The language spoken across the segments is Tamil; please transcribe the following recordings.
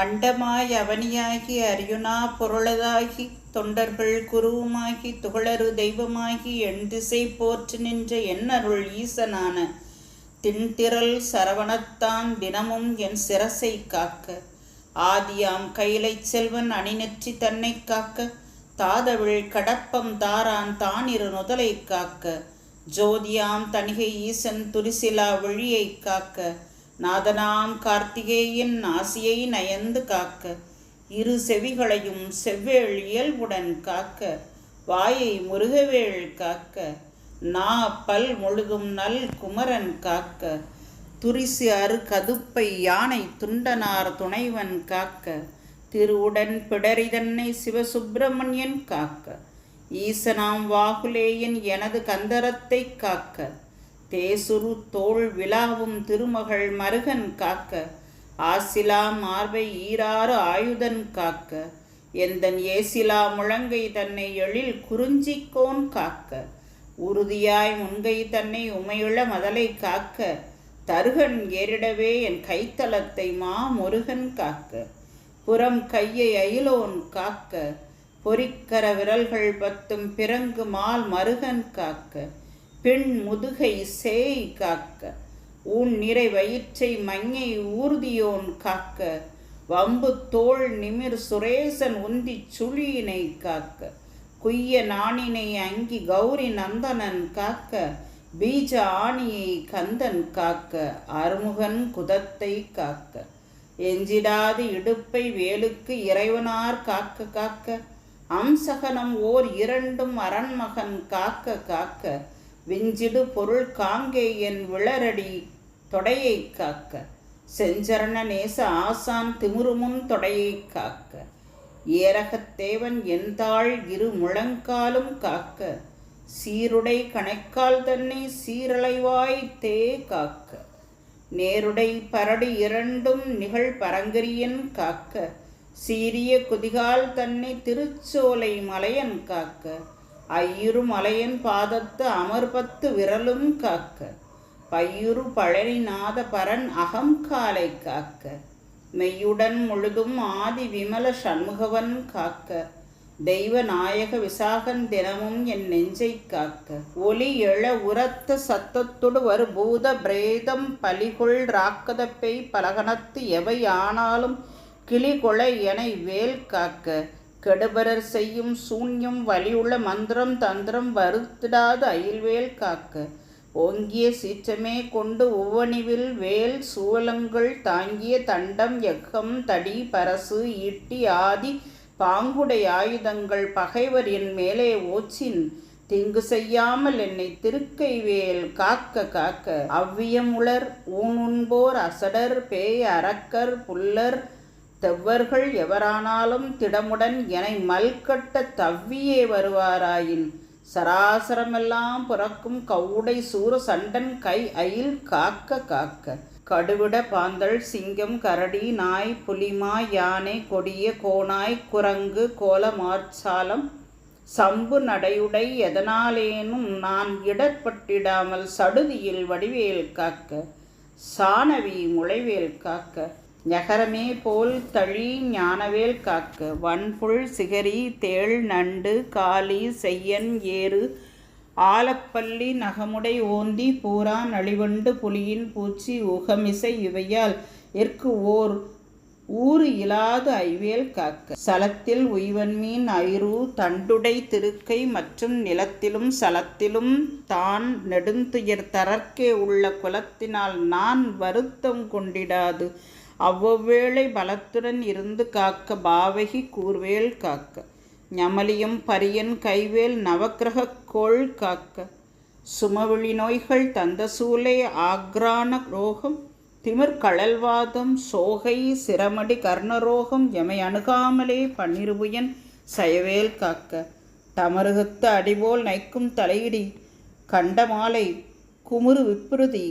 அண்டமாய் அவனியாகி அரியுனா பொருளதாகி தொண்டர்கள் குருவுமாகி துகளரு தெய்வமாகி என் திசை போற்று நின்ற என்னருள் ஈசனான திண்திரள் சரவணத்தான் தினமும் என் சிரசை காக்க. ஆதியாம் கைலைச் செல்வன் அணிநெற்றி தன்னை காக்க. தாதவிழ் கடப்பம் தாரான் தானிரு நுதலை காக்க. ஜோதியாம் தணிகை ஈசன் துரிசிலா விழியை காக்க. நாதனாம் கார்த்திகேயன் ஆசியை நயந்து காக்க இரு செவிகளையும் செவ்வேள் இயல்புடன் காக்க வாயை முருகவேள் காக்க நா பல் முழுதும் நல் குமரன் காக்க துரிசு அரு கதுப்பை யானை துண்டனார் துணைவன் காக்க திருவுடன் பிடரிதன்னை சிவசுப்பிரமணியன் காக்க ஈசனாம் வாகுலேயன் எனது கந்தரத்தை காக்க. தேசுரு தோல் விழாவும் திருமகள் மருகன் காக்க ஆசிலா மார்பை ஈராறு ஆயுதன் காக்க எந்தன் ஏசிலா முழங்கை தன்னை எழில் குறிஞ்சிக்கோன் காக்க உறுதியாய் முன்கை தன்னை உமையுள்ள மதலை காக்க தருகன் ஏறிடவே என் கைத்தலத்தை மா முருகன் காக்க புறம் கையை அயிலோன் காக்க பொறிக்கர விரல்கள் பத்தும் பிறங்கு மால் மருகன் காக்க பெண் முதுகை சேய் காக்க. உன் நிறை வயிற்றை மஞ்சை ஊர்தியோன் காக்க. வம்பு தோல் நிமிர் சுரேசன் உந்தி சுழியினை காக்க. குய்ய நாணினை அங்கி கௌரி நந்தனன் காக்க. பீஜ ஆணியை கந்தன் காக்க. அருமுகன் குதத்தை காக்க. எஞ்சிடாது இடுப்பை வேலுக்கு இறைவனார் காக்க காக்க. அம்சகனம் ஓர் இரண்டும் அரண்மகன் காக்க காக்க. விஞ்சிடு பொருள் காங்கே என் விளரடி தொடையை காக்க. செஞ்சரண நேச ஆசான் திமுருமுன் தொடையை காக்க. ஏரகத்தேவன் எந்தாள் இரு முழங்காலும் காக்க. சீருடை கணைக்கால் தன்னை சீரலைவாய் தே காக்க. நேருடை பரடி இரண்டும் நிகழ் பரங்கரியன் காக்க. சீரிய குதிகால் தன்னை திருச்சோலை மலையன் காக்க. ஐயுறு மலையன் பாதத்து அமர்பத்து விரலும் காக்க. பையுறு பழனிநாத பரன் அகம் காலை காக்க. மெய்யுடன் முழுதும் ஆதி விமல சண்முகவன் காக்க. தெய்வ நாயக விசாகன் தினமும் என் நெஞ்சை காக்க. ஒலி எழ உரத்த சத்தத்தொடு வரு பூத பிரேதம் பலிகொள் ராக்கதப்பை பலகணத்து எவை ஆனாலும் கிளிகொளை என வேல் காக்க. கெடுபரர் செய்யும் சூன்யம் வலியுள்ள மந்திரம் தந்திரம் வருத்திடாது அயில்வேல் காக்க. ஓங்கிய சீற்றமே கொண்டு உவணிவில் வேல் சூலங்கள் தாங்கிய தண்டம் எக்கம் தடி பரசு ஈட்டி ஆதி பாங்குடை ஆயுதங்கள் பகைவர் என் மேலே ஓச்சின். திங்கு செய்யாமல் என்னை திருக்கை வேல் காக்க காக்க. அவ்வியம் உளர் ஊனுண்போர் அசடர் பேய் அரக்கர் புல்லர் தெவ்வர்கள் எவரானாலும் திடமுடன் எனை மல்கட்ட தவ்வியே வருவாராயின். சராசரமெல்லாம் புறக்கும் கவுடை சூர சண்டன் கை அயில் காக்க காக்க. கடுவிட பாந்தல் சிங்கம் கரடி நாய் புலிமா யானை கொடிய கோனாய் குரங்கு கோலமார்ச்சாலம் சம்பு நடையுடை எதனாலேனும் நான் இடர்பட்டிடாமல் சடுதியில் வடிவேல் காக்க. சாணவி முளைவேல் காக்க. ஞகரமே போல் தழி ஞானவேல் காக்கு. வன்புல் சிகரி தேள் நண்டு காளி செய்யன் ஏறு. ஆலப்பள்ளி நகமுடை ஓந்தி பூரா நளிவண்டு புலியின் பூச்சி உகமிசை இவையால். இற்கு ஓர் ஊறு இலாது ஐவேல் காக்க. சலத்தில் உய்வன்மீன் ஐரு தண்டுடை திருக்கை மற்றும் நிலத்திலும் சலத்திலும் தான் நெடுந்துயர் தரற்கே உள்ள குலத்தினால் நான் வருத்தம் கொண்டிடாது. அவ்வவேளை பலத்துடன் இருந்து காக்க பாவகி கூர்வேல் காக்க. ஞமலியும் பரியன் கைவேல் நவக்கிரக கோள் காக்க. சுமவெளி நோய்கள் தந்த சூலை ஆக்ரான ரோகம். திமிர் கழல்வாதம் சோகை சிரமடி கர்ணரோகம் எமை அணுகாமலே பன்னிருபுயன் சயவேல் காக்க. தமருகத்து அடிபோல் நைக்கும் தலையிடி கண்டமாலை குமுறு விப்ருதி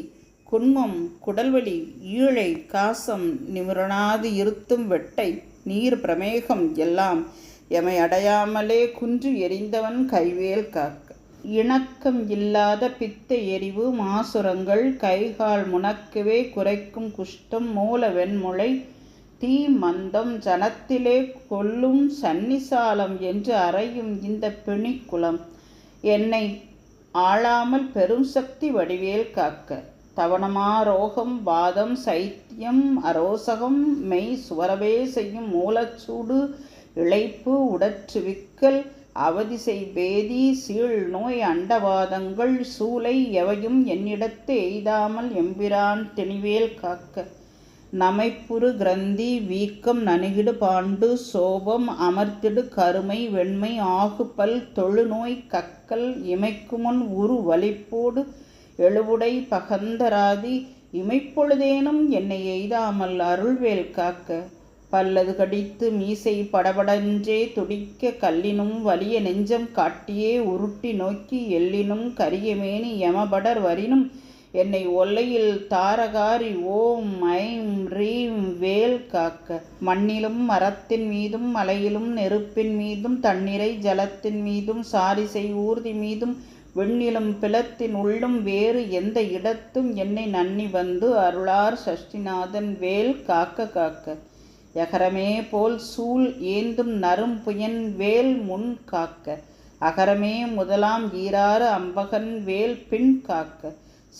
குன்மம் குடல்வலி ஈழை காசம் நிமிரணாது இருத்தும் வெட்டை நீர் பிரமேகம் எல்லாம் எமை அடையாமலே குன்று எரிந்தவன் கைவேல் காக்க. இணக்கம் இல்லாத பித்த எரிவு மாசுரங்கள் கைகால் முனக்கவே குறைக்கும் குஷ்டம் மூல வெண்முளை தீ மந்தம் ஜனத்திலே கொல்லும் சன்னிசாலம் என்று அறையும் இந்த பிணிக்குளம். என்னை ஆளாமல் பெரும் சக்தி வடிவேல் காக்க. தவணமா ரோகம் வாதம் சைத்தியம் அரோசகம் மெய் சுவரவே செய்யும் மூலச்சூடு இழைப்பு உடற்று விக்கல் அவதிசை பேதி சீழ் நோய் அண்டவாதங்கள் சூளை எவையும் என்னிடத்து எய்தாமல் எம்பிரான் திணிவேல் காக்க. நமைப்புறு கிரந்தி வீக்கம் நனுகிடு பாண்டு சோபம் அமர்த்திடு கருமை வெண்மை ஆகுப்பல் தொழுநோய் கக்கல் இமைக்குமுன் உரு வலிப்போடு எழுவுடை பகந்தராதி இமைப்பொழுதேனும் என்னை எய்தாமல் அருள்வேல் காக்க. பல்லது கடித்து மீசை படபடஞ்சே துடிக்க கல்லினும் வலிய நெஞ்சம் காட்டியே உருட்டி நோக்கி எல்லினும் கரியமேனி யமபடர் வரினும் என்னை ஒல்லையில் தாரகாரி ஓம் ஐம் ரீம் வேல் காக்க. மண்ணிலும் மரத்தின் மீதும் மலையிலும் நெருப்பின் மீதும் தண்ணீரை ஜலத்தின் மீதும் சாரிசை ஊர்தி மீதும் விண்ணிலும் பிளத்தின் உள்ளும் வேறு எந்த இடத்தும் என்னை நன்னி வந்து அருளார் சஷ்டிநாதன் வேல் காக்க காக்க. எகரமே போல் சூல் ஏந்தும் நரும் புயன் வேல் முன் காக்க. அகரமே முதலாம் ஈராறு அம்பகன் வேல் பின் காக்க.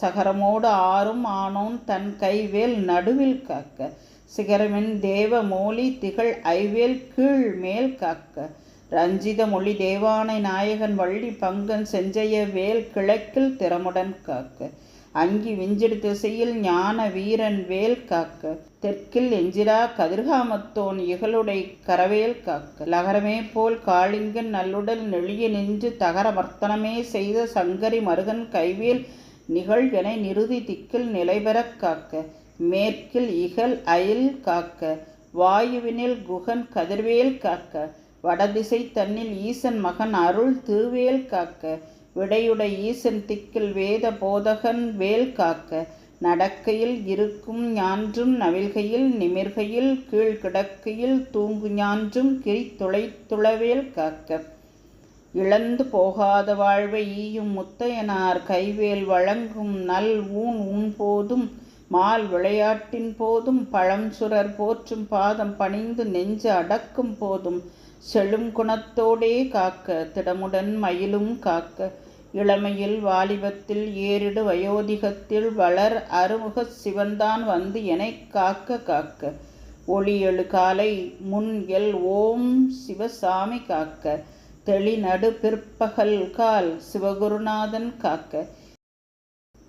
சகரமோடு ஆறும் ஆனோன் தன் கைவேல் நடுவில் காக்க. சிகரமின் தேவ மோலி திகழ் ஐவேல் கீழ் மேல் காக்க. ரஞ்சித மொழி தேவானை நாயகன் வள்ளி பங்கன் செஞ்சைய வேல் கிழக்கில் திறமுடன் காக்க. அங்கி விஞ்சிடு திசையில் ஞான வீரன் வேல் காக்க. தெற்கில் எஞ்சிரா கதிர்காமத்தோன் இகலுடை கரவேல் காக்க. லகரமே போல் காளிங்கன் நல்லுடல் நெளிய நின்று தகர வர்த்தனமே செய்த சங்கரி மருகன் கைவேல் நிகழ் என நிறுதி திக்கில் நிலைபெறக் காக்க. மேற்கில் இகல் அயில் காக்க. வாயுவினில் குகன் கதிர்வேல் காக்க. வடதிசை தன்னில் ஈசன் மகன் அருள் திருவேல் காக்க விடையுடை ஈசன் திக்கில் வேத போதகன் வேல் காக்க நடக்கையில் இருக்கும் ஞான்றும் நவில்கையில் நிமிர்கையில் கீழ் கிடக்கையில் தூங்கு ஞான்றும் கிரித்துளை துளவேல் காக்க. இழந்து போகாத வாழ்வை ஈயும் முத்தையனார் கைவேல் வழங்கும் நல் ஊன் உன் போதும் மால் விளையாட்டின் போதும் பழம் சுரர் போற்றும் பாதம் பணிந்து நெஞ்சு அடக்கும் போதும் செழும் குணத்தோடே காக்க திடமுடன் மயிலும் காக்க இளமையில் வாலிபத்தில் ஏறிடு வயோதிகத்தில் வளர் அருமுக சிவன்தான் வந்து எனை காக்க காக்க. ஒளி எழு காலை முன் எல் ஓம் சிவசாமி காக்க. தெளி நடு பிற்பகல் கால் சிவகுருநாதன் காக்க.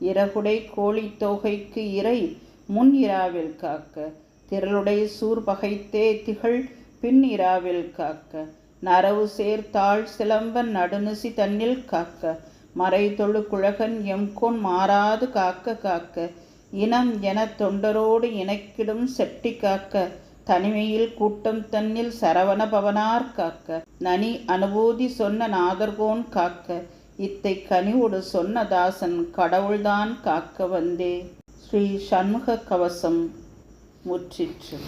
இறகுடை கோழித்தொகைக்கு இறை முன் இராவில் காக்க. திரளுடை சூர் பகைத்தே திகழ் பின் இராவில் காக்க நரவு சேர்த்தாள் சிலம்பன் நடுநிசி தன்னில் காக்க. மறை தொழு குழகன் எம்கொன் மாறாது காக்க காக்க. இனம் என தொண்டரோடு இணைக்கிடும் செட்டி காக்க. தனிமையில் கூட்டம் தன்னில் சரவண பவனார் காக்க. நனி அனுபூதி சொன்ன நாதர்கோன் காக்க. இத்தை கனிவோடு சொன்ன தாசன் கடவுள்தான் காக்க வந்தே. ஸ்ரீ சண்முக கவசம் முற்றிற்று.